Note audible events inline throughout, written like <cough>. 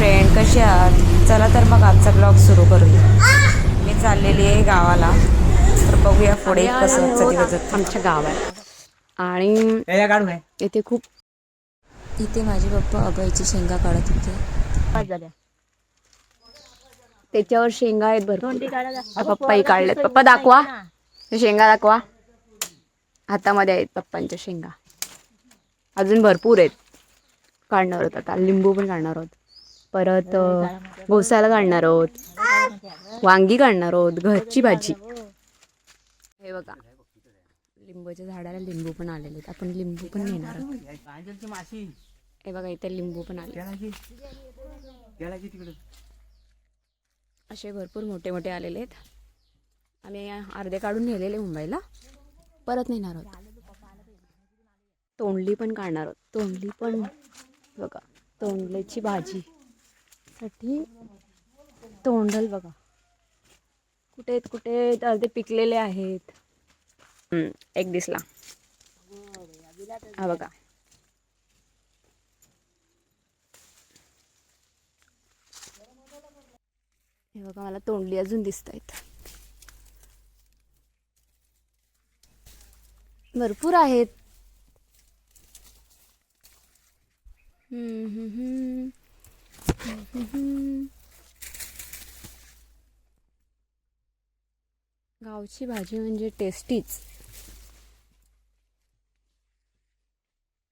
Friend कसे आहात? चला तर मग आजचा ब्लॉग सुरू करूया. मी चाललेली आहे गावाला. तर बघूया पुढे कसं दिवस आमच्या आणि या काढू काय येथे खूप इथे माझे पप्पा अभयची शेंगा काढत होते. त्याच्यावर शेंगा आहेत भरपूर. पप्पाही काढलेत. पप्पा दाखवा. हे शेंगा दाखवा. हातामध्ये आहेत पप्पांच्या शेंगा. अजून भरपूर आहेत. काढणार आहोत आता. लिंबू पण काढणार आहोत. परत अं, घोसाला काढणार आहोत. वांगी काढणार आहोत घरची भाजी. हे. बघा. लिंबूच्या झाडाला लिंबू पण आलेले आहेत. आपण लिंबू पण घेणार आहोत. हे बघा इथे लिंबू पण आले असे भरपूर मोठे मोठे आलेले आहेत. आम्ही अर्धे काढून नेलेले मुंबईला. परत नेणार आहोत. तोंडली पण काढणार आहोत. तोंडली पण बघा तोंडल्याची भाजी. साठी तोंडल बघा. कुठे आहेत कुठे आहेत? अर्धे पिकलेले आहेत. एक दिसला. हा बघा. हे बघा मला तोंडली अजून दिसत आहेत भरपूर आहेत. हम्म, हम्म, हम्म. <laughs> गावची भाजी म्हणजे टेस्टीच.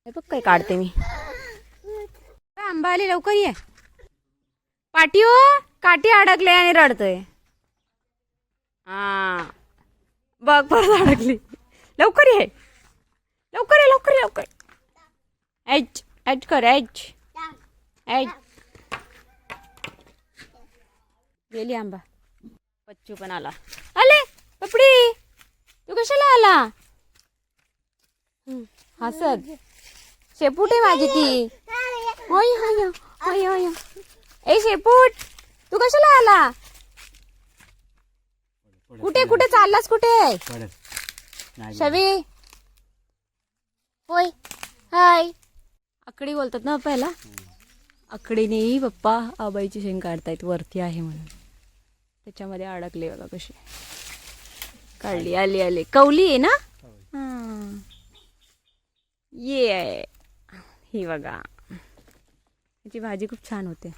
हे बघ काय काढते मी. काय आंबा आली लवकर ये. पाटी हो काठी अडकले आणि रडतोय. हा. बघ परत अडकली. लवकर ये. लवकर ये लवकर ये लवकर. ऐच ऐच कर एच. एच. गेली आंबा. बच्चू पण आला. आले पपडी. तू कशाला आला? हसत. शेपूट आहे माझी ती. होय होय होय होय ए शेपूट तू कशाला आला? कुठे कुठे चाललास कुठे? शवी. होय हाय. आकडी बोलतात ना पहिला आकडीनेही पप्पा आबाईची शेंग काढतायत वरती आहे म्हणून. त्याच्यामध्ये अडकले बघा कशी. काढली आली आली. कवली आहे ना? हां. ये आहे. ही बघा. त्याची भाजी खूप छान होते.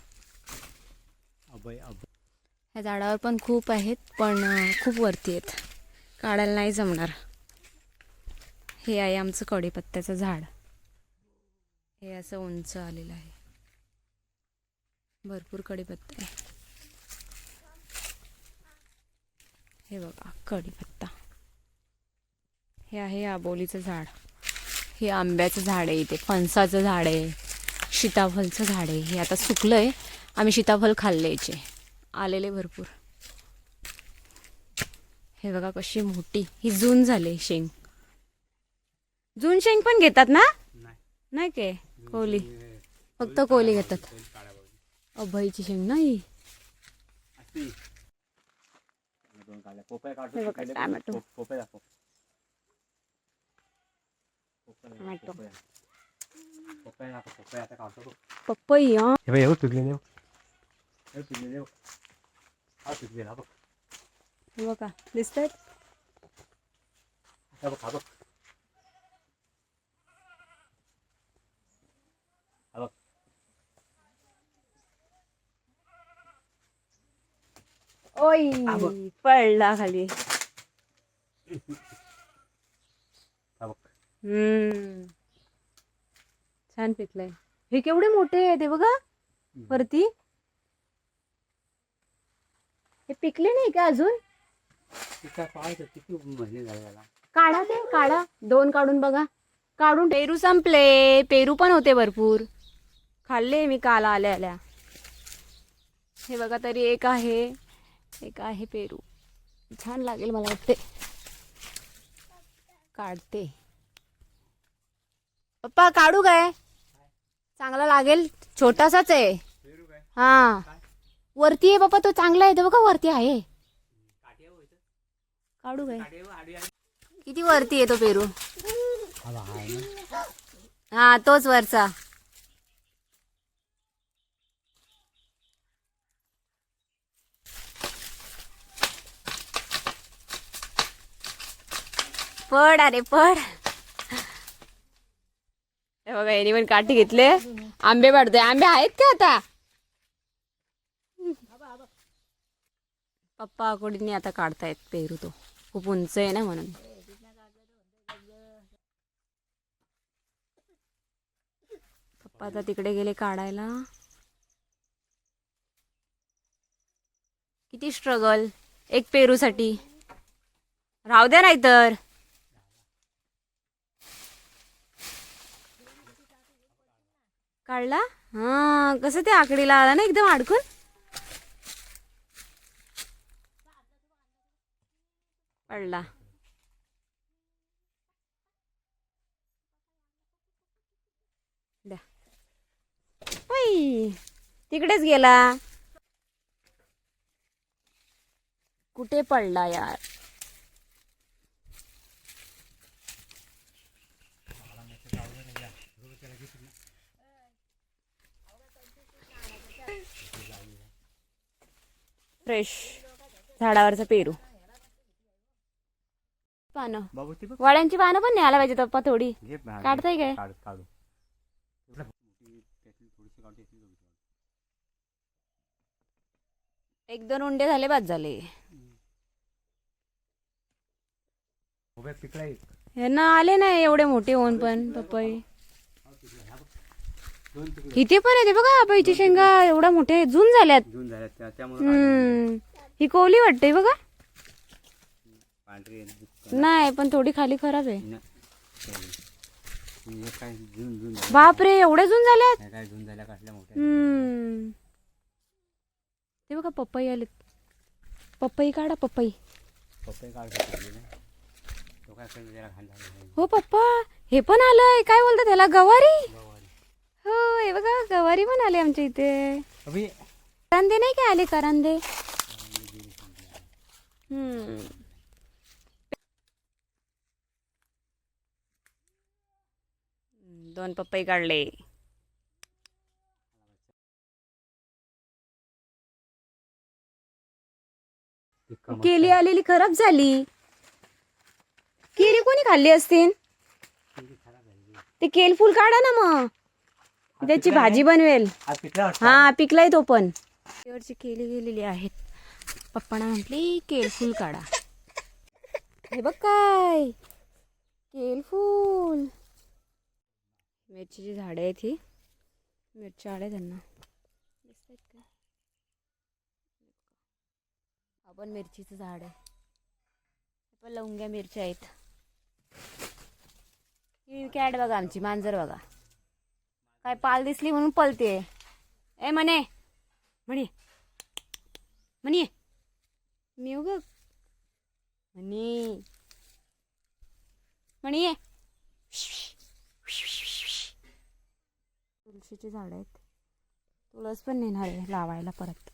ह्या झाडावर पण खूप आहेत पण खूप वरती आहेत. काढायला नाही जमणार. हे आहे आमचं कढीपत्त्याचं झाड. हे असं उंच आलेलं आहे. भरपूर कढीपत्ता. आहे हे बघा कढीपत्ता हे आहे आबोलीचं झाड. हे आंब्याचं झाड आहे इथे फणसाचं झाड आहे सीताफलचं झाड आहे. हे आता सुकलंय आम्ही सीताफल खाल्ले याचे. आलेले भरपूर. हे बघा कशी मोठी. ही जून झाली शेंग. जून शेंग पण घेतात ना? नाही. काय कोहली फक्त कोहली घेतात. अभयची शेंग नाही? दोन काढल्या पोपया काढतो हे बघा, तिकडे टोमॅटो. पो- पोपया दाखव पोपया, टोमॅटो. पोपया. पोपया दाखव पोपया आता काढतो बघ. पपई हा हे बघ हे बघ पिकलेले बघ. हे पिकलेले बघ. हा पिकलेला बघ हे बघा दिसत आहेत हा बघ हा बघ हा बघ ओय. पडला खाली. हम्म. छान पिकलंय. हे केवढे मोठे आहे ते बघा वरती. हे पिकले नाही का अजून? काढा ते काढा. दोन काढून बघा. काढून पेरू संपले. पेरू पण होते भरपूर. खाल्ले मी काल आल्या आल्या. हे बघा तरी एक आहे. एक आहे पेरू. छान लागेल मला वाटते. काढते. पप्पा काढू काय? चांगला लागेल. छोटासाच आहे. हा. वरती आहे बाप्पा तो चांगला आहे. तो बघा वरती आहे. काढू काय? किती वरती आहे तो पेरू? हा तोच वरचा. पड अरे पड. हे बघा यांनी पण काठी घेतले. आंबे पाडतोय आंबे आहेत का आता? पप्पा आकोडीने आता काढतायत पेरू तो. खूप उंच आहे ना म्हणून. पप्पा आता तिकडे गेले काढायला. किती स्ट्रगल एक पेरूसाठी. राहू द्या नाही तर काढला? हा कसं ते आकडीला आला ना एकदम अडकून? पडला. द्या. तिकडेच गेला. कुठे पडला यार? फ्रेश झाडावरचा पेरू. पानं. बाबू ती बघ. वाड्यांची पानं पण न्यायला पाहिजे पप्पा थोडी. घे बाहेर. काढताय काय? काढ काढू. एक दोन उंडे झाले बाद झाले. उभ्या. यांना आले नाही एवढे मोठे होऊन पण पपई. इथे पण येते बघा पपईची शेंगा एवढ्या मोठे जून झाल्यात. जून झाल्या त्या- त्यामुळे हम्म. ही कोवली वाटते बघा. पांढरी आहे, दुःख नाही पण थोडी खाली खराब आहे. नाही. हे काय जून जून झाल्या बापरे एवढे जून झाल्यात? काय जून झाल्या कसल्या मोठ्या हम्म. ते बघा पपई आलेत. पपई काढा पपई. पप्पे काढ. तो काय. हो पप्पा हे पण आलंय. काय बोलतात त्याला? गवारी. हो हे बघा गवारी पण आले आमच्या इथे. अबे, करंदे नाही काय आले करंदे हम्म. दोन पपई काढले. केली आलेली खराब झाली. केली कोणी खाल्ली असतील ते केल फुल काढा ना मग. त्याची भाजी बनवेल. हा पिकलाय तो पण. शेवटची केली गेलेली आहेत. पप्पाना म्हटली केलफूल काढा. हे बघ काय. केलफूल मिरचीची झाडं आहेत ही. मिरच्या आल्या त्यांना. का आपण मिरचीचं झाड आहे. पण लवंग्या मिरच्या आहेत. ही कॅट बघा आमची मांजर बघा. काय पाल दिसली म्हणून पलते. ए म्हणे म्हणे म्हणे मी ग म्हणे म्हणे तुळशीची झाडं आहेत. तुळस पण नेणार आहे लावायला परत.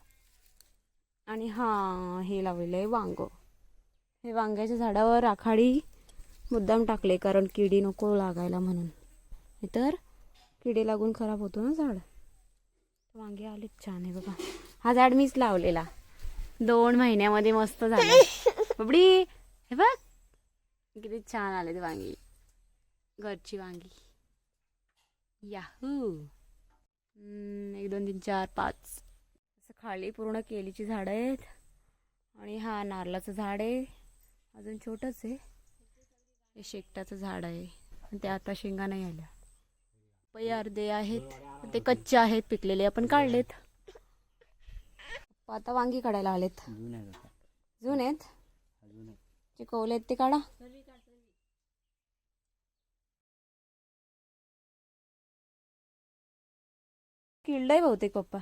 आणि हा हे लावलेलं आहे वांग. हे वांग्याच्या झाडावर आखाडी मुद्दाम टाकले कारण किडी नको लागायला म्हणून. तर किडे लागून खराब होतो ना झाड. वांगे आले छान आहे बघा. हा झाड मीच लावलेला. दोन महिन्यामध्ये मस्त झालं. बाबडी हे बघ. किती छान आले ते वांगी. घरची वांगी. याहू. एक दोन तीन चार पाच. असं खाली पूर्ण केलीची झाडं आहेत. आणि हा नारळाचं झाड आहे. अजून छोटंच आहे. हे शेकटाचं झाड आहे. आणि ते आता शेंगा नाही आल्या. पै अर्धे आहेत ते कच्चे आहेत पिकलेले आपण काढलेत आता वांगी काढायला आलेत जून आहेत आहेत ते काढा किल्ड आहे बहुतेक पप्पा.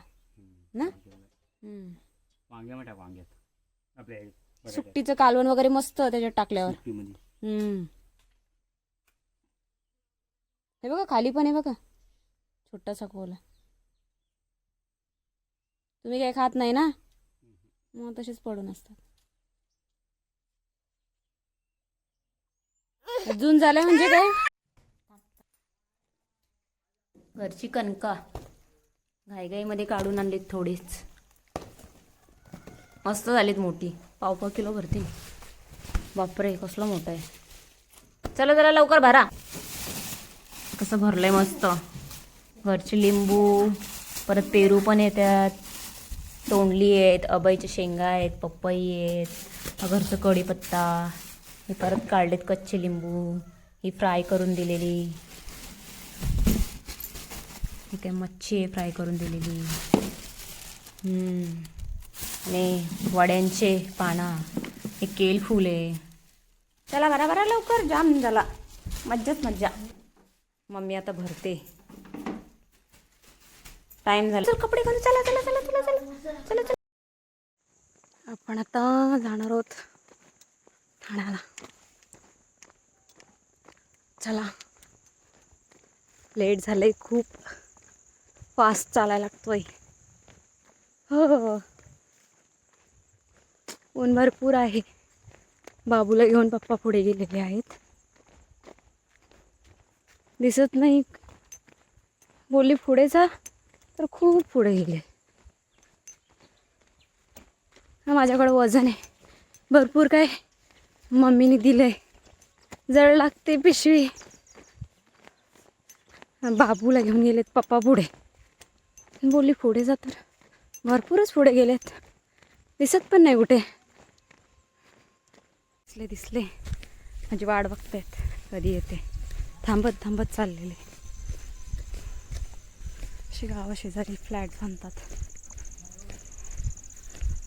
ना? वांगे- हम्म. वांग्यामध्ये टाक वांग्यात आपल्या बटाट्यात. सुट्टीचं कालवण वगैरे मस्त त्याच्यात टाकल्यावर. हम्म. हे बघा खाली पण आहे बघा. छोटासा कोला तुम्ही काही खात नाही ना? मग तसेच पडून असतात. जून झालाय म्हणजे काय? घरची कणका घाईघाईमध्ये काढून आणलीत थोडीच. मस्त झालीत मोठी. पाव पाव किलो भरते. बापरे कसला मोठा आहे. चला जरा लवकर भरा. कसं भरलंय मस्त. घरचे लिंबू परत पेरू पण येतात तोंडली आहेत अबईच्या शेंगा आहेत पपई आहेत घरचं कढीपत्ता हे परत काढलेत कच्चे लिंबू ही फ्राय करून दिलेली. इथे मच्छी आहे फ्राय करून दिलेली. आणि वड्यांचे पाना. हे केल फुले. आहे चला बरा बरा लवकर. जाम झाला. मज्जाच मज्जा. मम्मी आता भरते. टाइम झाला. चल कपडे घालू. चला चला चला चला चला. चला चला. आपण आता जाणार आहोत ठाण्याला. चला. लेट झालंय खूप. फास्ट चालायला लागतोय. हो, हो हो. ऊन भरपूर आहे. बाबूला घेऊन पप्पा पुढे गेलेले आहेत. दिसत नाही. बोलली पुढे जा. तर खूप पुढे गेले. हा माझ्याकडं वजन आहे. भरपूर काय मम्मीने दिलंय. जड लागते पिशवी. बाबूला घेऊन गेलेत पप्पा पुढे. बोलली पुढे जा तर. भरपूरच पुढे गेलेत. दिसत पण नाही कुठे. दिसले दिसले. माझी वाट बघतायत. कधी येते. थांबत थांबत चाललेले. अशी गावाशेजारी फ्लॅट बांधतात.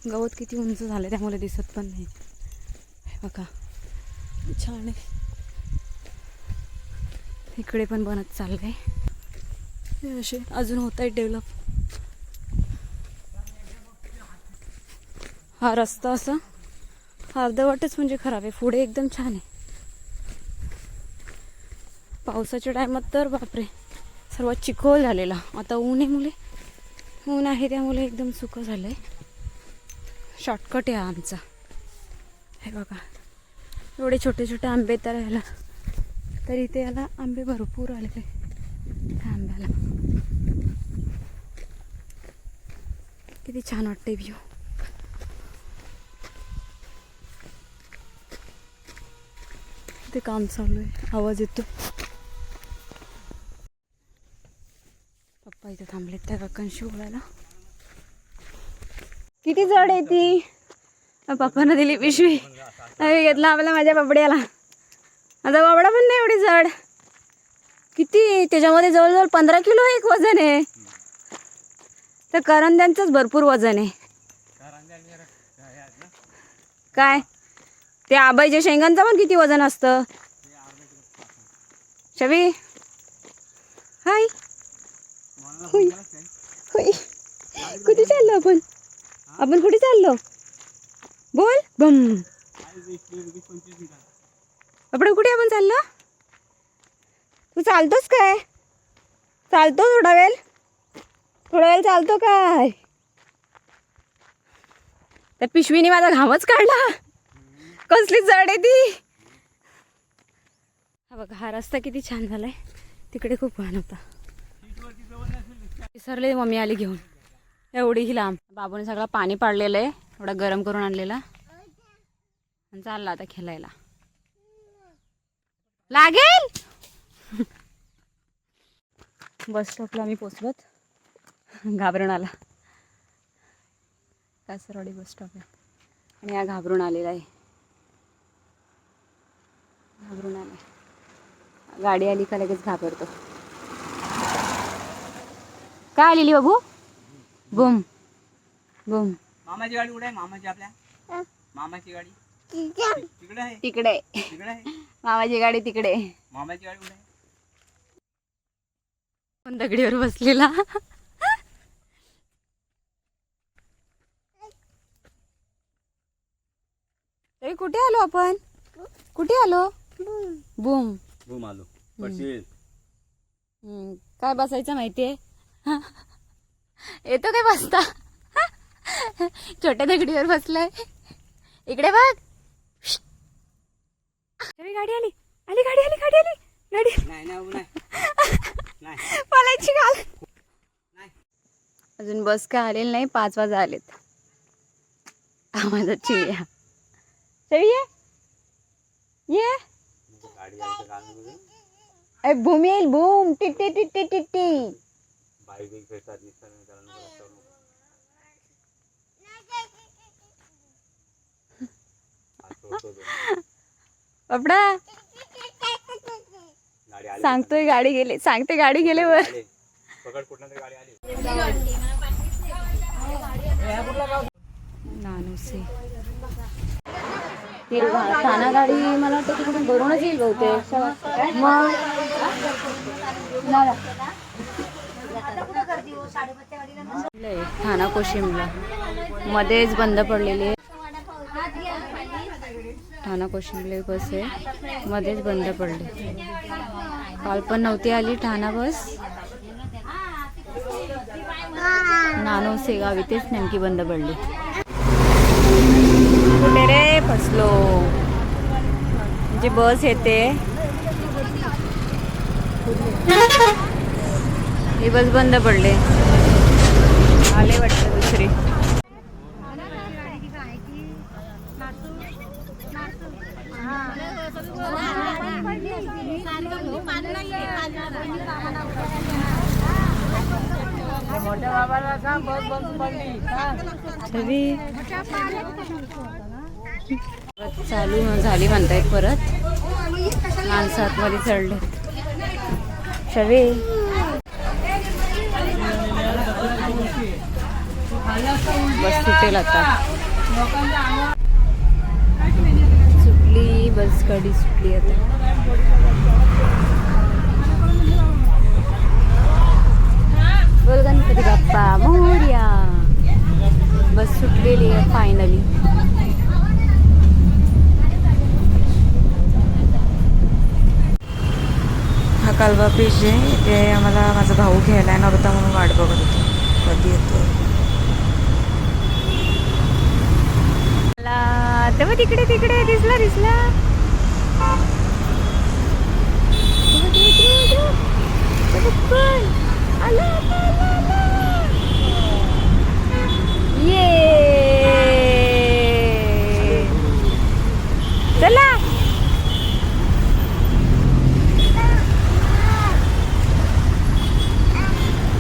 गवत किती उंच झालं त्यामुळे दिसत पण नाही. बघा. छान आहे. इकडे पण बनत चाललंय. आहे असे अजून होत आहे डेव्हलप. हा रस्ता असा. अर्धवटच म्हणजे खराब आहे. पुढे एकदम छान आहे. पावसाच्या टायमात तर बापरे सर्वात चिखोल झालेला. आता ऊन आहे मुले. ऊन आहे त्यामुळे एकदम सुकं झालं आहे शॉर्टकट आहे आमचा. हे बघा. एवढे छोटे छोटे आंबे तर याला तर इथे याला आंबे भरपूर आले ते त्या आंब्याला. किती छान वाटते व्ह्यू ते काम चालू आहे. आवाज येतो पप्पा इथे थांबलेत त्या काकांशी बोलायला. किती जड आहे ती. पप्पानं दिली पिशवी. घेतला आपला माझ्या बाबड्याला. माझा बाबडा पण नाही एवढी जड. किती? त्याच्यामध्ये जवळजवळ पंधरा किलो एक वजन आहे. तर करंद्यांचंच भरपूर वजन आहे. काय? ते आबाईच्या शेंगांचं पण किती वजन असतं? शवी हाय. होय. होय. कुठे चाललो आपण? आपण कुठे चाललो? बोल. बम आपण कुठे आपण चाललो? तू चालतोस काय? चालतो थोडा वेळ. थोडा वेळ चालतो काय? त्या पिशवीने माझा घामच काढला. कसली जड आहे ती. हा बघा हा रस्ता किती छान झालाय. तिकडे खूप घाण होता. विसरले मम्मी आली घेऊन. एवढी ही लांब. बाबूने सगळं पाणी पाडलेलं आहे. एवढा गरम करून आणलेला. आणि चालला आता खेळायला. लागेल! बस स्टॉपला आम्ही पोचलोत. घाबरून आला. कासरवाडी बस स्टॉप आहे. आणि हा घाबरून आलेला आहे. घाबरून आला गाडी आली का लगेच घाबरतो. काय आलेली बाबू? बुम. बुम. मामाची गाडी कुठे आहे? मामाची आपल्या? मामाची गाडी? तिकडे आहे. तिकडे. तिकडे आहे? मामाची गाडी तिकडे. मामाची गाडी कुठे पण दगडीवर बसलेला? तरी कुठे आलो आपण? कुठे आलो? बुम. पडशील. हम्म, काय बसायचं माहितीये? येतो काय बसता छोट्या दगडीवर बसलाय. इकडे बघ. अरे, गाडी आली. आली गाडी आली गाडी आली. गाडी नाही नाही नाही. नाही. पलायची अजून बस काय आलेली नाही पाच वाजा आलेत. हा माझा चिया चल ये. ए भूम येईल भूम. टिट्टी टिट्टी टिट्टी बाईक बिक आली. सांगतोय गाडी गेले. सांगते गाडी गेले वर नानूसे ठाणा गाडी मला वाटतं तिकडून भरूनच येईल बहुतेक. मग ठाणा कोशिमला मध्येच बंद पडलेली आहे. ठाणा कोशिमला बस आहे. मध्येच बंद पडली. काल पण नव्हती आली ठाणा बस. नानो सेगाव इथेच नेमकी बंद पडली. कुठे रे फसलो? म्हणजे बस येते. ही बस बंद पडले. आले वाटतं दुसरी. चालू झाली म्हणतायत परत. माणसं आतमध्ये चढले छबी बस सुटेल आता. सुटली बस गाडी सुटली आता. बोल गणपती बाप्पा मोर्या. बस सुटलेली आहे फायनली हा कालवा पीच आहे इथे आम्हाला माझा भाऊ घ्यायला येणार होता म्हणून वाट बघत होतो. कधी येतो मला मग तिकडे तिकडे दिसला दिसला. आला, ये. चला.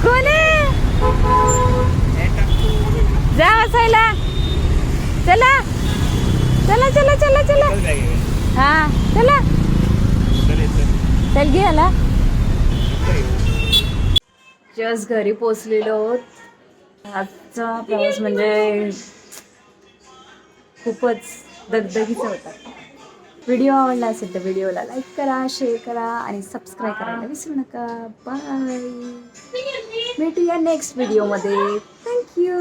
कोण आहे? जा असायला चला. चला चला चला चला. हा चला. चल घे आला जस्ट घरी पोचलेलो आजचा प्रवास म्हणजे खूपच दगदगीचा होता. व्हिडिओ आवडला असेल तर व्हिडिओला लाईक करा शेअर करा आणि सबस्क्राईब करायला विसरू नका. बाय भेटूया नेक्स्ट व्हिडिओमध्ये थँक्यू